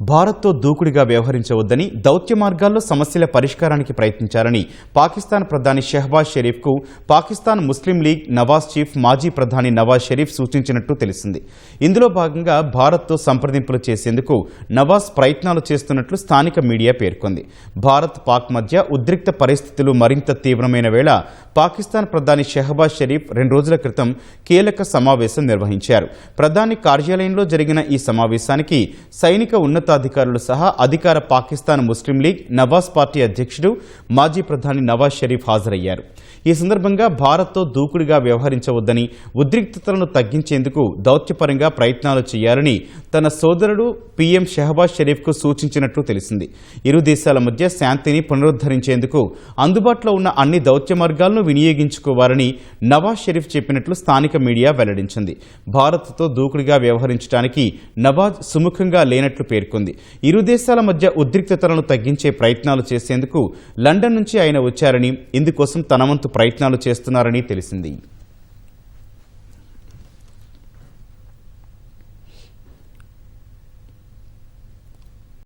భారత్తో దూకుడిగా వ్యవహరించవద్దని దౌత్య మార్గాల్లో సమస్యల పరిష్కారానికి ప్రయత్నించాలని పాకిస్తాన్ ప్రధాని Shehbaz షరీఫ్కు Pakistan Muslim League Nawaz chief మాజీ ప్రధాని నవాజ్ షరీఫ్ సూచించినట్టు తెలిసింది. ఇందులో భాగంగా భారత్తో సంప్రదింపులు చేసేందుకు నవాజ్ ప్రయత్నాలు చేస్తున్నట్లు స్థానిక మీడియా పేర్కొంది. భారత్ పాక్ మధ్య ఉద్రిక్త పరిస్థితులు మరింత తీవ్రమైన వేళ పాకిస్తాన్ ప్రధాని షెహబాజ్ షరీఫ్ రెండు రోజుల క్రితం కీలక సమావేశం నిర్వహించారు. ప్రధాని కార్యాలయంలో జరిగిన ఈ సమావేశానికి సైనిక ఉన్నత ఉన్నతాధికారులు సహా అధికార Pakistan Muslim League Nawaz party అధ్యక్షుడు మాజీ ప్రధాని నవాజ్ షరీఫ్ హాజరయ్యారు. ఈ సందర్భంగా భారత్తో దూకుడుగా వ్యవహరించవద్దని ఉద్రిక్తతలను తగ్గించేందుకు దౌత్యపరంగా ప్రయత్నాలు చేయాలని తన సోదరుడు పీఎం షెహబాజ్ షరీఫ్కు సూచించినట్లు తెలిసింది. ఇరు దేశాల మధ్య శాంతిని పునరుద్ధరించేందుకు అందుబాటులో ఉన్న అన్ని దౌత్య మార్గాలను వినియోగించుకోవాలని నవాజ్ షరీఫ్ చెప్పినట్లు స్థానిక మీడియా వెల్లడించింది. భారత్తో దూకుడుగా వ్యవహరించడానికి నవాజ్ సుముఖంగా లేనట్లు పేర్కొంది. ఇరు దేశాల మధ్య ఉద్రిక్తతలను తగ్గించే ప్రయత్నాలు చేసేందుకు లండన్ నుంచి ఆయన వచ్చారని ఇందుకోసం తన వంతు ప్రయత్నాలు చేస్తున్నారని తెలిసింది.